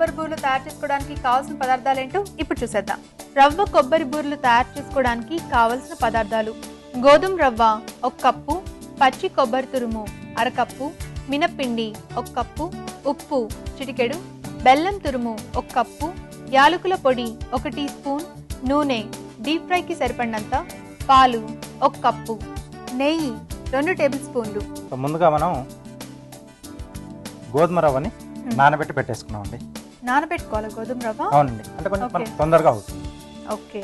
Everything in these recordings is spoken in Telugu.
కొబ్బరి బూరెలు తయారు చేసుకోవడానికి కావాల్సిన పదార్థాలు ఏంటో ఇప్పుడు చూసేద్దాం. రవ్వ కొబ్బరి బూరెలు తయారు చేసుకోవడానికి కావలసిన పదార్థాలు. గోధుమ రవ్వ ఒక కప్పు పచ్చి కొబ్బరి తురుము అరకప్పు మినప్పిండి ఒక కప్పు ఉప్పు చిటికెడు బెల్లం తురుము ఒక కప్పు యాలకుల పొడి ఒక టీ స్పూన్ నూనె డీప్ ఫ్రైకి సరిపడినంత పాలు ఒక కప్పు నెయ్యి రెండు టేబుల్ స్పూన్లు. ముందుగా మనం గోధుమ రవ్వని నానబెట్టి పెట్టేసుకున్నామండి. నానబెట్టుకోవాలి గోధుమ రవ్వ? అవునండి. అంటే కొంచెం తొందరగా అవుతుంది. ఓకే.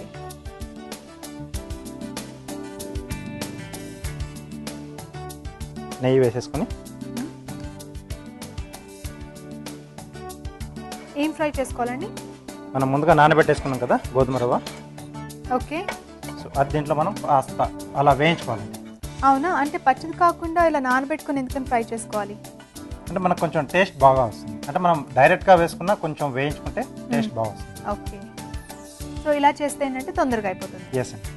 నెయ్యి వేసేసుకొని. ఏం ఫ్రై చేసుకోవాలండి? మనం ముందుగా నానబెట్టేసుకున్నాం కదా గోధుమ రవ్వ. ఓకే. సో అది దీంట్లో మనం కాస్త అలా వేయించుకోవాలండి అవునా? అంటే పచ్చిది కాకుండా ఇలా నానబెట్టుకుని ఎందుకని ఫ్రై చేసుకోవాలి? అంటే మనకు కొంచెం టేస్ట్ బాగా వస్తుంది. అంటే మనం డైరెక్ట్గా వేసుకున్నా కొంచెం వేయించుకుంటే టేస్ట్ బాగా వస్తుంది ఓకే. సో ఇలా చేస్తే ఏంటంటే తొందరగా అయిపోతుంది. ఎస్ అండి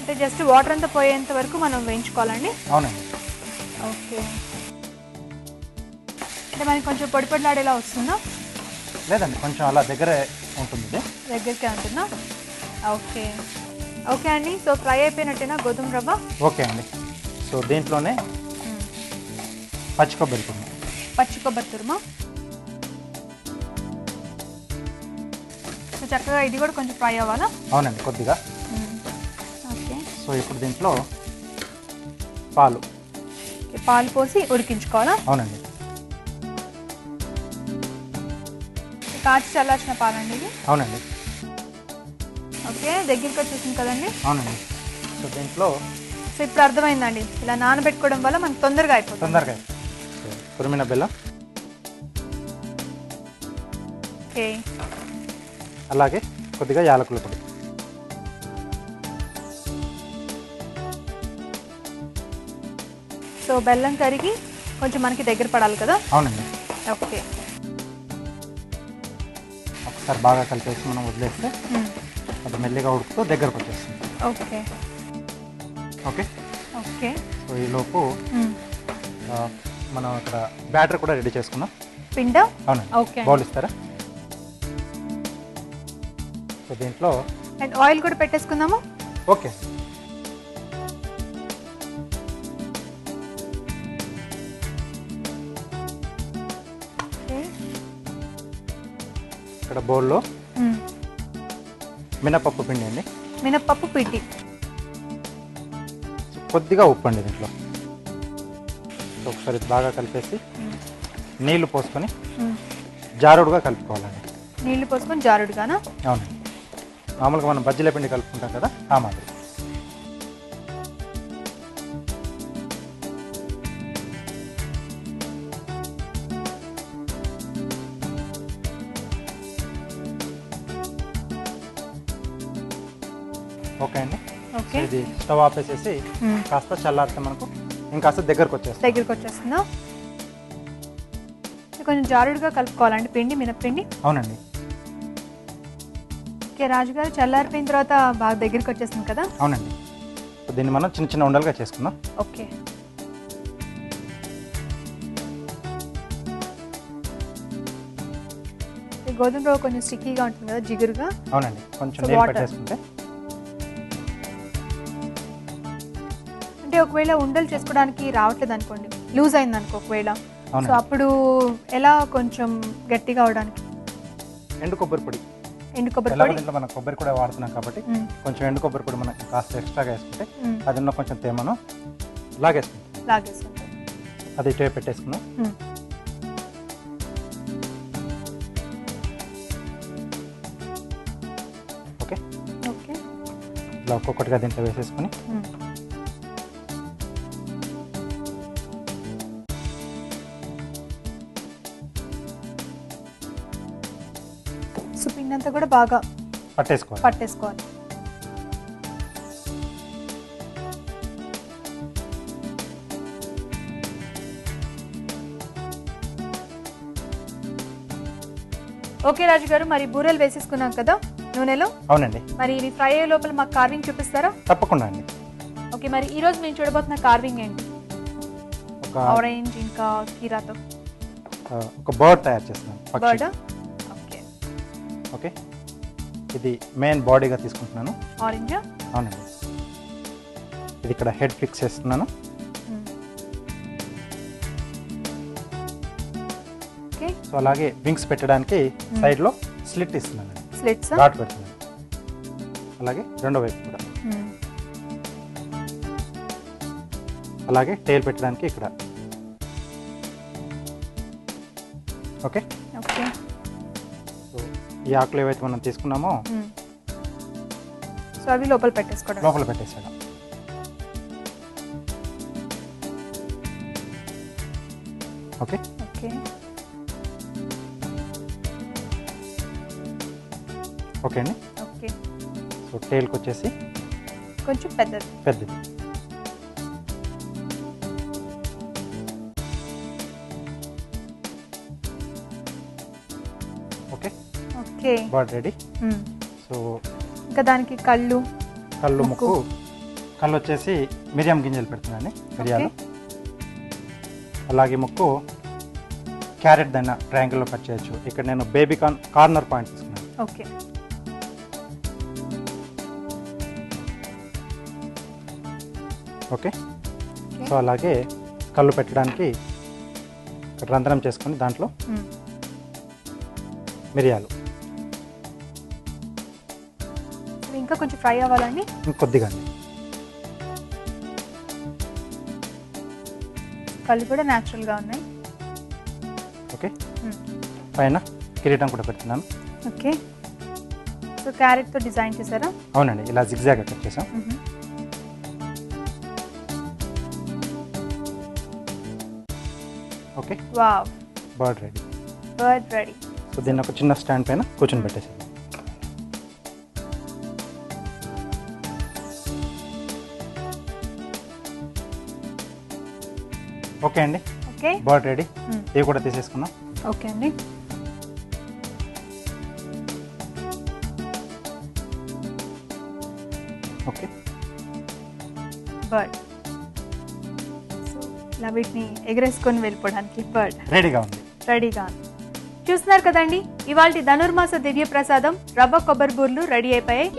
అంటే జస్ట్ వాటర్ అంతా పోయేంత వరకు మనం వేయించుకోవాలండి? అవునండి. ఓకే. అంటే మనకి కొంచెం పొడి పొడిలాడేలా వస్తుందా? లేదండి కొంచెం అలా దగ్గరే ఉంటుంది ఇది దగ్గరికే ఉంటుందా? ఓకే. ఓకే అండి. సో ఫ్రై అయిపోయినట్టేనా గోధుమ రవ్వ? ఓకే అండి. సో దీంట్లోనే. పచ్చి కొబ్బరి తురుము. పచ్చి కొబ్బరి తురుమా. సో చక్కగా ఇది కూడా కొంచెం ఫ్రై అవ్వాలా? అవునండి కొద్దిగా. ఓకే. సో ఇప్పుడు దీంట్లో పాలు. పాలు పోసి ఉడికించుకోవాలా? అవునండి. కాచి చల్లార్చిన పాలండి ఇది అవునండి. ఓకే దగ్గరికి వచ్చేసింది కదండి? అవునండి. సో దీంట్లో సో ఇప్పుడు అర్థమైందండి. ఇలా నానబెట్టుకోవడం వల్ల మనకు తొందరగా అయిపోతుంది. తొందరగా తురిమిన బెల్లం. ఓకే. అలాగే కొద్దిగా యాలకుల పొడి. సో బెల్లం కరిగి కొంచెం మనకి దగ్గర పడాలి కదా? అవునండి. ఓకే. ఒకసారి బాగా కలిపేసి మనం వదిలేస్తే. అది మెల్లిగా ఉడుకుతూ దగ్గరకు వచ్చేస్తుంది. ఓకే. ఓకే? ఓకే. సో ఈలోపు మనం ఇక్కడ బ్యాటర్ కూడా రెడీ చేసుకున్నాం పిండ అవునండి. ఓకే. బౌల్ ఇస్తారా? సో దీంట్లో అండ్ ఆయిల్ కూడా పెట్టేసుకుందాము? ఓకే. ఇక్కడ బౌల్లో. మినపప్పు పిండి అండి? మినప్పప్పు పిండి. కొద్దిగా ఉప్పు అండి దీంట్లో. ఒకసారి బాగా కలిపేసి. నీళ్ళు పోసుకొని. జారుడుగా కలుపుకోవాలండి. నీళ్ళు పోసుకొని జారుడుగానా? అవునండి. మామూలుగా మనం బజ్జీల పిండి కలుపుకుంటాం కదా ఆ మాదిరి. ఓకే అండి. ఇది స్టవ్ ఆపేసేసి. కాస్త చల్లారితే మనకు ఇంకాస్త దగ్గరకు వచ్చేస్తుంది. దగ్గరికి వచ్చేస్తుందా? కొంచెం జారుడుగా కలుపుకోవాలండి పిండి మినప్పిండి అవునండి. ఓకే రాజుగారు చల్లారిపోయిన తర్వాత బాగా దగ్గరికి వచ్చేస్తుంది కదా? అవునండి. దీన్ని మనం చిన్న చిన్న ఉండలుగా చేసుకుందాం. ఓకే. ఈ గోధుమ రవ్వ కొంచెం స్టిక్కీగా ఉంటుంది కదా జిగురుగా? అవునండి. కొంచెం నీళ్ళు. పెట్టేసుకుంటే ఒకవేళ ఉండలు చేసుకోవడానికి రావట్లేదు అనుకోండి లూజ్ అయింది అనుకో ఒకవేళ సో అప్పుడు ఎలా కొంచెం గట్టిగా అవడానికి? ఎండు కొబ్బరి పొడి. ఎండు కొబ్బరి పొడి? దీంట్లో మనం కొబ్బరి కూడా వాడుతున్నాం కాబట్టి. కొంచెం ఎండు కొబ్బరి పొడి మనకి కాస్త ఎక్స్ట్రాగా వేసుకుంటే. అది ఉన్న కొంచెం తేమను లాగేసుకుంటాం లాగేసుకుంటాం అది ఇటే పెట్టేసుకున్నాం. ఓకే? ఓకే. ఇలా ఒక్కొక్కటిగా దీంట్లో వేసేసుకొని పిండి అంతా కూడా బాగా పట్టేసుకోవాలి. పట్టేసుకోవాలి. ఓకే రాజు గారు మరి బూరెలు వేసేసుకున్నాం కదా నూనెలో? అవునండి. మరి ఇవి ఫ్రై అయ్యే లోపల మాకు కార్వింగ్ చూపిస్తారా? తప్పకుండా అండి. ఓకే మరి ఈ రోజు మేము చూడబోతున్న కార్వింగ్ ఏంటి? ఒక ఆరెంజ్ ఇంకా కీరాతో. ఒక బర్డ్ తయారు చేస్తున్నాను బర్డ్? ఇది మెయిన్ బాడీగా తీసుకుంటున్నాను. ఆరెంజ్ అవునండి. ఇది ఇక్కడ హెడ్ ఫిక్స్ చేస్తున్నాను. సో అలాగే వింగ్స్ పెట్టడానికి సైడ్లో స్లిట్ ఇస్తున్నాను. స్లిట్స్ ఘాట్ పెడుతున్నాను. అలాగే రెండో వైపు కూడా. అలాగే టైల్ పెట్టడానికి ఇక్కడ. ఓకే ఓకే ఈ ఆకులు ఏవైతే మనం తీసుకున్నామో సో అవి లోపల పెట్టేసుకోవడం. లోపల పెట్టేసాడు ఓకే? ఓకే. ఓకే అండి. ఓకే. సో టైల్కి వచ్చేసి కొంచెం పెద్దది. పెద్దది. ఓకే. Bird ready. సో ఇంకా దానికి కళ్ళు కళ్ళు ముక్కు. కళ్ళు వచ్చేసి మిరియం గింజలు పెడుతున్నాను మిరియాలు. అలాగే ముక్కు. క్యారెట్ దాన్ని ట్రయాంగిల్లో కట్ చేయొచ్చు. ఇక్కడ నేను బేబీ కార్న్ కార్నర్ పాయింట్ తీసుకున్నాను. ఓకే. ఓకే. సో అలాగే కళ్ళు పెట్టడానికి రంధ్రం చేసుకొని దాంట్లో. మిరియాలు. ఇంకా కొంచెం ఫ్రై అవ్వాలండి? ఇంకొద్దిగా అండి. కళ్ళు కూడా న్యాచురల్గా ఉన్నాయి. ఓకే. పైన కిరీటం కూడా పెడుతున్నాను. ఓకే. సో క్యారెట్తో డిజైన్ చేశారా? అవునండి ఇలా జిగ్జాగ్ కట్ చేసాం. Okay. Wow. Bird ready. Bird ready. So దీన్ని ఒక చిన్న స్టాండ్ పైన కూర్చొని పెట్టేసాను ఓకే అండి. ఓకే. Bird ready. ఇవి కూడా తీసేసుకున్నాం ఓకే అండి. ఓకే. బర్డ్. సో ఇలా వీటిని ఎగరేసుకొని వెళ్ళిపోవడానికి బర్డ్. రెడీగా ఉంది. రెడీగా ఉంది. చూస్తున్నారు కదండి ఇవాళ ధనుర్మాస దివ్య ప్రసాదం రవ్వ కొబ్బరి బూర్లు రెడీ అయిపోయాయి.